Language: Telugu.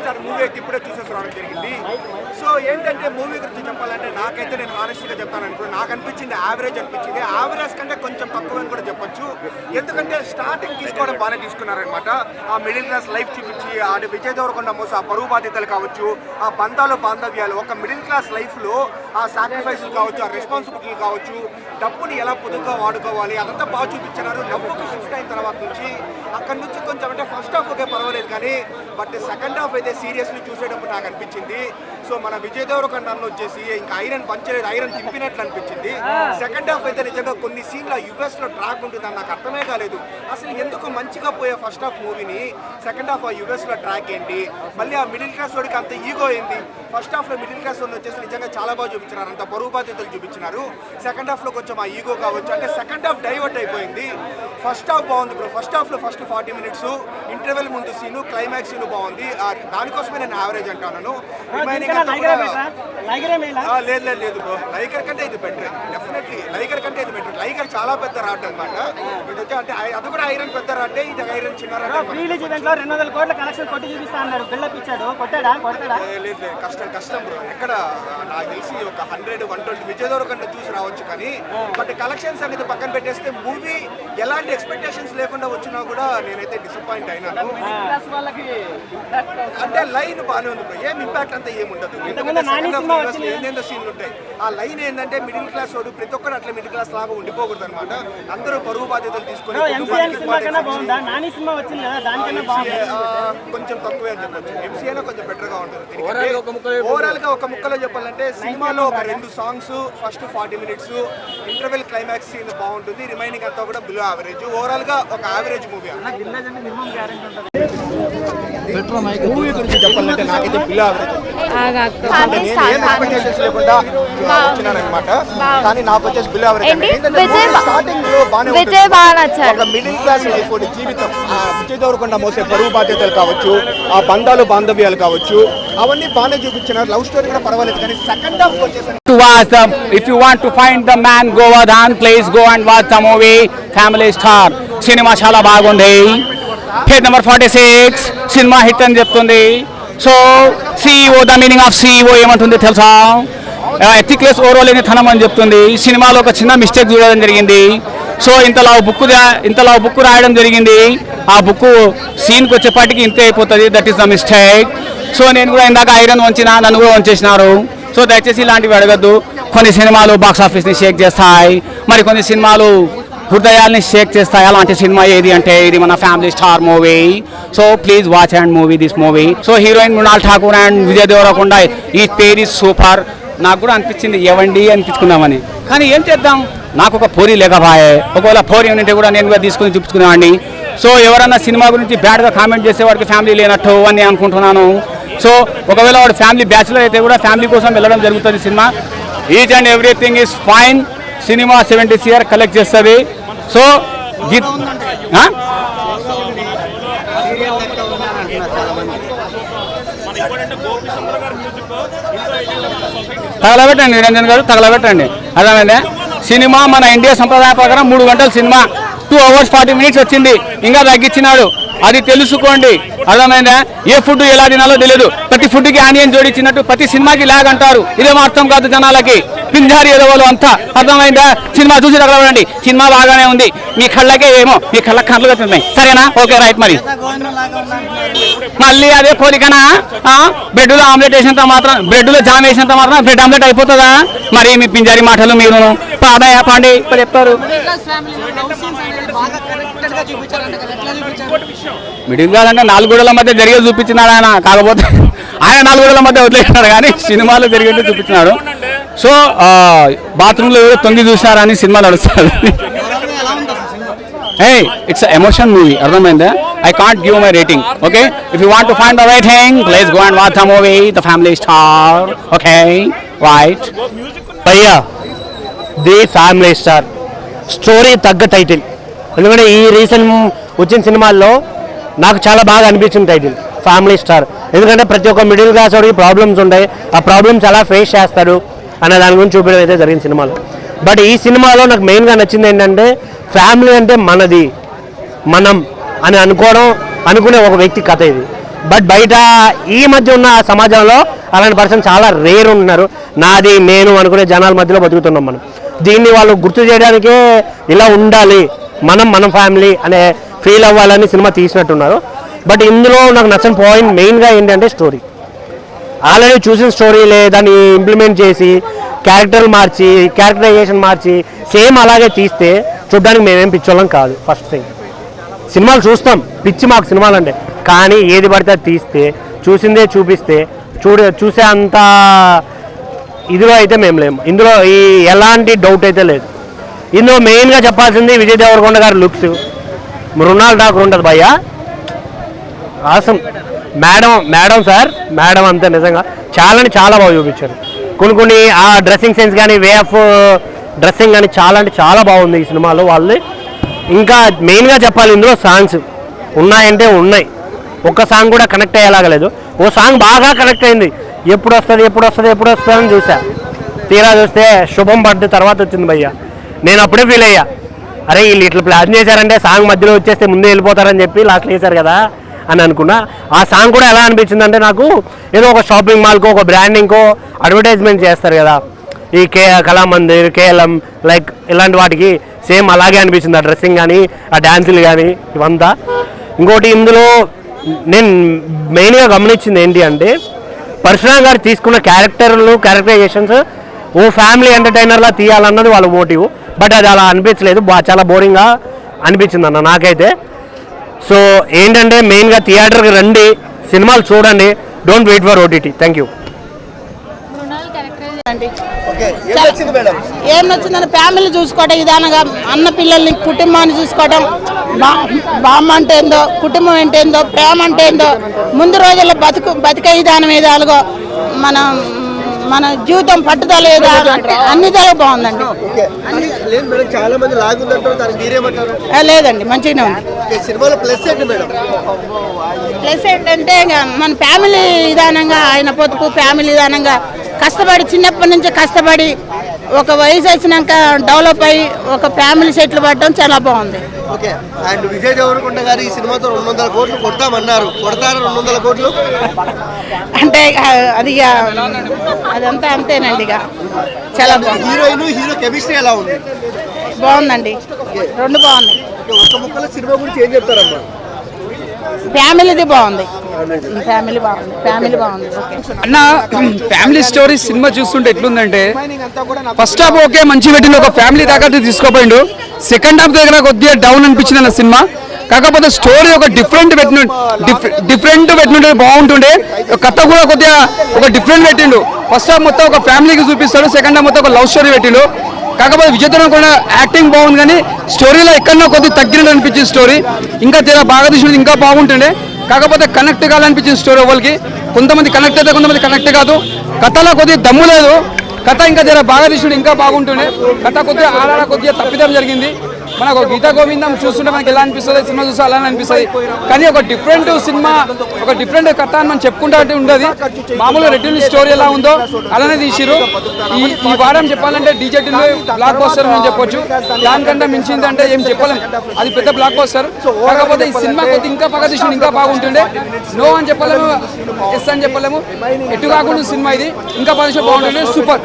స్టార్ మూవీ అయితే ఇప్పుడే చూసేసి రావడం జరిగింది. సో ఏంటంటే మూవీ గురించి చెప్పాలంటే నాకైతే నేను ఆనెస్ట్గా చెప్తాను అనుకున్నాను నాకు అనిపించింది యావరేజ్ అనిపించింది. యావరేజ్ కంటే కొంచెం తక్కువ అని కూడా చెప్పొచ్చు. ఎందుకంటే స్టార్టింగ్ తీసుకోవడం బాగానే తీసుకున్నారనమాట ఆ మిడిల్ క్లాస్ లైఫ్ చూపించి ఆ విజయ్ దేవరకొండ మోస ఆ పరువు బాధ్యతలు కావచ్చు ఆ బంధాలు బాంధవ్యాలు ఒక మిడిల్ క్లాస్ లైఫ్లో ఆ సాక్రిఫైసులు కావచ్చు ఆ రెస్పాన్సిబిలిటీలు కావచ్చు డబ్బుని ఎలా పొదుపుగా వాడుకోవాలి అదంతా బాగా చూపించినారు. డబ్బుకి షిఫ్ట్ అయిన తర్వాత నుంచి అక్కడ నుంచి కొంచెం అంటే ఫస్ట్ హాఫ్ ఓకే పర్వాలేదు కానీ బట్ సెకండ్ హాఫ్ అయితే సీరియస్లీ చూసేటప్పుడు నాకు అనిపించింది. సో మన విజయ్ దేవరకొండ అన్న వచ్చేసి ఇంకా ఐరన్ పంచలేదు ఐరన్ తింపినట్లు అనిపించింది. సెకండ్ హాఫ్ అయితే నిజంగా కొన్ని సీన్ల యుఎస్లో ట్రాక్ ఉంటుందని నాకు అర్థమే కాలేదు. అసలు ఎందుకు మంచిగా పోయే ఫస్ట్ హాఫ్ మూవీని సెకండ్ హాఫ్ ఆ యుఎస్లో ట్రాక్ ఏంటి? మళ్ళీ ఆ మిడిల్ క్లాస్ వాడికి అంత ఈగో ఏంది ఫస్ట్ హాఫ్లో మిడిల్ క్లాస్ వాడిని వచ్చేసి నిజంగా చాలా బాగా చూపించినారు. అంత బరువు బాధ్యతలు చూపించినారు. సెకండ్ హాఫ్లో కొంచెం ఆ ఈగో కావచ్చు. అంటే సెకండ్ హాఫ్ డైవర్ట్ అయిపోయింది. ఫస్ట్ హాఫ్ బాగుంది బ్రో ఫస్ట్ హాఫ్లో ఫస్ట్ ఫార్టీ మినిట్స్ ఇంటర్వెల్ ముందు సీను క్లైమాక్స్ సీన్ బాగుంది. ఆ దానికోసమే నేను యావరేజ్ అంటాను రిమైనింగ్ లేదు లేదు లేదు బ్రో. లైగర్ కంటే ఇది బెటర్ డెఫినెట్లీ లైకర్ కంటే ఇది బెటర్ చాలా పెద్ద రాడ్ అనమాట ఇది వచ్చి అంటే అది కూడా ఐరన్ పెద్ద రాడ్డే ఇది ఐరన్ చిన్న. రిలీజ్ ఈవెంట్లో రెండు వందల కోట్ల కలెక్షన్ కొట్టి చూపిస్తా అన్నారు. బిల్డప్ ఇచ్చాడు కొట్టాడా? ఏ, లేదు కష్టం కష్టం బ్రో. ఎక్కడ నాకు తెలిసి ఒక హండ్రెడ్ వన్ ట్వంటీ విజయ్ కంటే చూసి రావచ్చు కానీ బట్ కలెక్షన్స్ అనేది పక్కన పెట్టేస్తే మూవీ ఎలాంటి ఎక్స్పెక్టేషన్స్ లేకుండా వచ్చినా కూడా నేనైతే డిసప్పాయింట్ అయినాను. వాళ్ళకి అంటే లైన్ బాగానే ఉంది ఏం ఇంపాక్ట్ అంతా ఏమి ఉండదు. ఇంతకుముందు నాని సినిమా వచ్చింది. కదా. ఏంటంటే సీన్లు ఉంటాయి. ఆ లైన్ ఏంటంటే మిడిల్ క్లాస్ వాడు ప్రతి ఒక్కరు అట్లా మిడిల్ క్లాస్ లాగా ఉండిపోకూడదు అనమాట అందరూ బరువు బాధ్యతలు తీసుకొని కొంచెం తక్కువే అని చెప్పొచ్చు. ఎంసీఏలో కొంచెం బెటర్గా ఉంటుంది. ఓవరాల్గా ఒక ముక్కలో చెప్పాలంటే సినిమాలో ఒక రెండు songs first forty minutes interval climax scene బాగుంటుంది. రిమైనింగ్ అంతా కూడా బిలో యావరేజ్ ఓవరాల్గా ఒక యావరేజ్ మూవీ మూవీ గురించి చెప్పాలంటే నాకైతే బిలో యావరేజ్ విజయ్. బాగా నచ్చాడు. మిడిల్ క్లాస్ జీవితం. విజయ్ మోసే బరువు బాధ్యతలు కావచ్చు ఆ బంధాలు బాంధవ్యాలు కావచ్చు అవన్నీ బాగానే చూపించినారు. లవ్ స్టోరీ కూడా పర్వాలేదు కానీ సెకండ్ హాఫ్ వచ్చేసరికి to watch the if you want to find the man Govardhan please go and watch the movie Family Star. సినిమా చాలా బాగుంది. పేజ్ నెంబర్ ఫార్టీ సిక్స్ సినిమా హిట్ అని చెప్తుంది. So CEO the meaning of CEO ఏమంటుంది తెలుసా? ఎథిక్లెస్ ఓరోలేని ధనం అని చెప్తుంది. సినిమాలో ఒక చిన్న మిస్టేక్ చూడడం జరిగింది. సో ఇంతలా బుక్ ఇంతలా బుక్ రాయడం జరిగింది. ఆ బుక్ సీన్కి వచ్చేపాటికి ఇంతే అయిపోతుంది. That is the mistake so నేను కూడా ఇందాక ఐరన్ వంచిన నన్ను కూడా వంచేసినారు. సో దయచేసి ఇలాంటివి అడగద్దు. కొన్ని సినిమాలు బాక్స్ ఆఫీస్ని షేక్ చేస్తాయి. మరి కొన్ని సినిమాలు హృదయాల్ని షేక్ చేస్తాయి. అలాంటి సినిమా ఏది అంటే ఇది మన family star movie so please watch and movie this movie so heroine Mrunal Thakur and Vijay Deverakonda ఈ పేరు సూపర్ నాకు కూడా అనిపించింది ఎవండి అనిపించుకుందామని. కానీ ఏం చేద్దాం? నాకు ఒక పోరి లేకపోయే. ఒకవేళ పోరి ఉంటే కూడా నేను కూడా తీసుకుని చూపించుకునేవాడిని. సో ఎవరన్నా సినిమా గురించి బ్యాడ్గా కామెంట్ చేసే వాడికి ఫ్యామిలీ లేనట్టు అని అనుకుంటున్నాను. సో ఒకవేళ వాడు ఫ్యామిలీ బ్యాచులర్ అయితే కూడా ఫ్యామిలీ కోసం వెళ్ళడం జరుగుతుంది cinema. Each and everything is fine cinema seventy CR collect చేస్తుంది. సో తగలబెట్టండి నిరంజన్ గారు తగలబెట్టండి. అర్థమైందా? సినిమా మన ఇండియా సంప్రదాయ ప్రకారం మూడు గంటల సినిమా. టూ అవర్స్ ఫార్టీ మినిట్స్ వచ్చింది. ఇంకా తగ్గించినాడు. అది తెలుసుకోండి. అర్థమైందా? ఏ ఫుడ్ ఎలా తినాలో తెలియదు. ప్రతి ఫుడ్కి ఆనియన్ జోడించినట్టు ప్రతి సినిమాకి లాగ్ అంటారు. ఇదేమో అర్థం కాదు జనాలకి. పింజారి ఎదవలు అంతా. అర్థమైందా? సినిమా చూసి తగలబడండి సినిమా బాగానే ఉంది. మీ కళ్ళకే ఏమో మీ కళ్ళ కళ్ళు కట్టున్నాయి సరేనా? ఓకే రైట్ మరి. మళ్ళీ అదే కోరికనా బ్రెడ్లో ఆమ్లెట్ వేసినంత మాత్రం బ్రెడ్లో జామ్ వేసినంత మాత్రం బ్రెడ్ ఆమ్లెట్ అయిపోతుందా? మరి మీ పింజారి మాటలు మీరు పాడయా? పాండే ఇప్పుడు చెప్తారు. మిడిల్ క్లాస్ అంటే మధ్య జరిగేది చూపించినాడు ఆయన. కాకపోతే ఆయన నాలుగుల మధ్య వదిలేసినాడు కానీ సినిమాలో జరిగేది చూపించినాడు. సో బాత్రూంలో ఏదో తొంగి చూసినారని సినిమా నడుస్తుంది హే ఇట్స్ ఎమోషన్ మూవీ అర్థమైందా? I can't give my rating okay if you want to find the right thing place go and watch the movie the family star okay right భయ్యా ది ఫ్యామిలీ స్టార్ స్టోరీ తగ్గ టైటిల్ ఎందుకంటే ఈ రీసెంట్ వచ్చిన సినిమాల్లో నాకు చాలా బాగా అనిపించింది టైటిల్. ఫ్యామిలీ స్టార్ ఎందుకంటే ప్రతి ఒక్క మిడిల్ క్లాస్ వాడికి ప్రాబ్లమ్స్ ఉంటాయి. ఆ ప్రాబ్లమ్స్ ఎలా ఫేస్ చేస్తారు అనే దాని గురించి చూపించడం అయితే జరిగింది సినిమాలో. బట్ ఈ సినిమాలో నాకు మెయిన్గా నచ్చింది ఏంటంటే ఫ్యామిలీ అంటే మనది మనం అని అనుకోవడం అనుకునే ఒక వ్యక్తి కథ ఇది. బట్ బయట ఈ మధ్య ఉన్న సమాజంలో అలాంటి పర్సన్ చాలా రేర్ ఉంటున్నారు. నాది నేను అనుకునే జనాల మధ్యలో బతుకుతున్నాం మనం. దీన్ని వాళ్ళు గుర్తు చేయడానికే ఇలా ఉండాలి. మనం మన ఫ్యామిలీ అనే ఫీల్ అవ్వాలని సినిమా తీసినట్టున్నారు. బట్ ఇందులో నాకు నచ్చని పాయింట్ మెయిన్గా ఏంటంటే స్టోరీ ఆల్రెడీ చూసిన స్టోరీలే దాన్ని ఇంప్లిమెంట్ చేసి క్యారెక్టర్లు మార్చి క్యారెక్టరైజేషన్ మార్చి సేమ్ అలాగే తీస్తే చూడడానికి మేమేం పిచ్చోళ్ళం కాదు ఫస్ట్ థింగ్ సినిమాలు చూస్తాం పిచ్చి మాకు సినిమాలు అంటే కానీ ఏది పడితే అది తీస్తే చూసిందే చూపిస్తే చూడ చూసే అంత ఇదిలో అయితే మేము లేము ఇందులో ఈ ఎలాంటి డౌట్ అయితే లేదు. ఇందులో మెయిన్గా చెప్పాల్సింది విజయ్ దేవరకొండ గారి లుక్స్ మృణాల్ ఠాకూర్ ఉంటుంది భయ్యా. Awesome madam madam sir madam అంతే నిజంగా. చాలా చాలా బాగా చూపించారు. కొన్ని కొన్ని ఆ డ్రెస్సింగ్ సెన్స్ కానీ వే ఆఫ్ డ్రెస్సింగ్ కానీ చాలా అంటే చాలా బాగుంది ఈ సినిమాలో వాళ్ళు ఇంకా మెయిన్గా చెప్పాలి ఇందులో సాంగ్స్ ఉన్నాయంటే ఉన్నాయి. ఒక్క సాంగ్ కూడా కనెక్ట్ అయ్యేలాగలేదు ఓ సాంగ్ బాగా కనెక్ట్ అయింది. ఎప్పుడు వస్తుంది ఎప్పుడు వస్తుంది ఎప్పుడు వస్తుంది అని చూసా. తీరా చూస్తే శుభం పడ్డ తర్వాత వచ్చింది భయ్య. నేను అప్పుడే ఫీల్ అయ్యా. అరే వీళ్ళు ఇట్లా ప్లాన్ చేశారంటే సాంగ్ మధ్యలో వచ్చేస్తే ముందే వెళ్ళిపోతారని చెప్పి లాస్ట్లో వేశారు కదా అని అనుకున్నా. ఆ సాంగ్ కూడా ఎలా అనిపించింది అంటే నాకు ఏదో ఒక షాపింగ్ మాల్కో ఒక బ్రాండింగ్కో అడ్వర్టైజ్మెంట్ చేస్తారు కదా. ఈ కే కళామందిర్ కేఎల్ఎం లైక్ ఇలాంటి వాటికి సేమ్ అలాగే అనిపించింది. ఆ డ్రెస్సింగ్ కానీ ఆ డ్యాన్సులు కానీ ఇవంతా. ఇంకోటి ఇందులో నేను మెయిన్గా గమనించింది ఏంటి అంటే పరశురామ్ గారు తీసుకున్న క్యారెక్టర్లు క్యారెక్టరైజేషన్స్ ఓ ఫ్యామిలీ ఎంటర్టైనర్లా తీయాలన్నది వాళ్ళ మోటివ్. బట్ అది అలా అనిపించలేదు. బా చాలా బోరింగ్గా అనిపించింది అన్న నాకైతే. సో ఏంటంటే మెయిన్గా థియేటర్కి రండి. సినిమాలు చూడండి. Don't wait for OTT thank you ఏం నచ్చిందని ఫ్యామిలీ చూసుకోవడం విధానంగా అన్న పిల్లల్ని కుటుంబాన్ని చూసుకోవడం బా బామ్మ అంటే ఏందో కుటుంబం అంటే ఏందో ప్రేమ అంటే ఏందో ముందు రోజుల్లో బతుకు బతికే విధానం ఏదాలుగో మన మన జీవితం పట్టుదల ఏదో అంటే అన్ని తల బాగుందండి. లేదు చాలా మంది లేదండి మంచిగానే ఉంది. ప్లస్ ఏంటంటే మన ఫ్యామిలీ విధానంగా ఆయన పొదుపు ఫ్యామిలీ విధానంగా కష్టపడి చిన్నప్పటి నుంచి కష్టపడి ఒక వయసు వచ్చినాక డెవలప్ అయ్యి ఒక ఫ్యామిలీ సెటిల్ పడడం చాలా బాగుంది. ఓకే. అండ్ విజయ్ దేవరకొండ గారు ఈ సినిమాతో రెండు వందల కోట్లు కొడతామన్నారు. కొడతారా రెండు వందల కోట్లు? అంటే అది ఇక అదంతా అంతేనండి ఇక. చాలా బాగుంది. హీరోయిన్ హీరో కెమిస్ట్రీ ఎలా ఉంది? బాగుందండి. రెండు బాగున్నాయి. ఒక్క ముక్కలో సినిమా గురించి ఏం చెప్తారమ్మా? ఫ్యామిలీది బాగుంది. ఫ్యామిలీ బాగుంది. ఫ్యామిలీ బాగుంది. అన్న ఫ్యామిలీ స్టోరీ సినిమా చూస్తుంటే ఎట్లుందంటే ఫస్ట్ హాఫ్ ఓకే మంచి పెట్టింది. ఒక ఫ్యామిలీ దాకా తీసుకోపోయిండు. సెకండ్ హాఫ్ దగ్గర కొద్దిగా డౌన్ అనిపించింది అన్న సినిమా. కాకపోతే స్టోరీ ఒక డిఫరెంట్ పెట్టిన డిఫరెంట్ పెట్టినట్టు బాగుంటుండే. కథ కూడా కొద్దిగా ఒక డిఫరెంట్ పెట్టిండు. ఫస్ట్ హాఫ్ మొత్తం ఒక ఫ్యామిలీకి చూపిస్తాడు. సెకండ్ హాఫ్ మొత్తం ఒక లవ్ స్టోరీ పెట్టిండు. కాకపోతే విచిత్రం కూడా యాక్టింగ్ బాగుంది కానీ స్టోరీలో ఎక్కడన్నా కొద్దిగా తగ్గినట్టు అనిపించింది స్టోరీ ఇంకా చాలా బాగా తీసినది ఇంకా బాగుంటుండే. కాకపోతే కనెక్ట్ కావాలనిపించింది స్టోరీ వాళ్ళకి కొంతమంది కనెక్ట్ అయితే కొంతమంది కనెక్ట్ కాదు. కథలో కొద్దిగా దమ్ము లేదు. కథ ఇంకా జర బాగా తీసినట్టు ఇంకా బాగుంటుండే. కథ కొద్దిగా ఆడాడ కొద్దిగా తప్పిదం జరిగింది. మనకు గీతా గోవిందం చూస్తుంటే మనకి ఎలా అనిపిస్తుంది? సినిమా చూస్తే అలా అనిపిస్తుంది. కానీ ఒక డిఫరెంట్ సినిమా ఒక డిఫరెంట్ కథ అని మనం చెప్పుకుంటే ఉండదు. మామూలుగా రెడ్డి స్టోరీ ఎలా ఉందో అలానే తీసిరు ఈ ఈ వారం చెప్పాలంటే డీజే బ్లాక్ బస్టర్ అని చెప్పొచ్చు. దానికంటే మించింది అంటే ఏం చెప్పలేం. అది పెద్ద బ్లాక్ బస్టర్ కాకపోతే ఈ సినిమా కొద్ది ఇంకా బాగా తీసిన ఇంకా బాగుంటుండే. నో అని చెప్పలేము ఎస్ అని చెప్పలేము. ఎటు కాకుండా సినిమా ఇది. ఇంకా బాగా బాగుంటుండే. సూపర్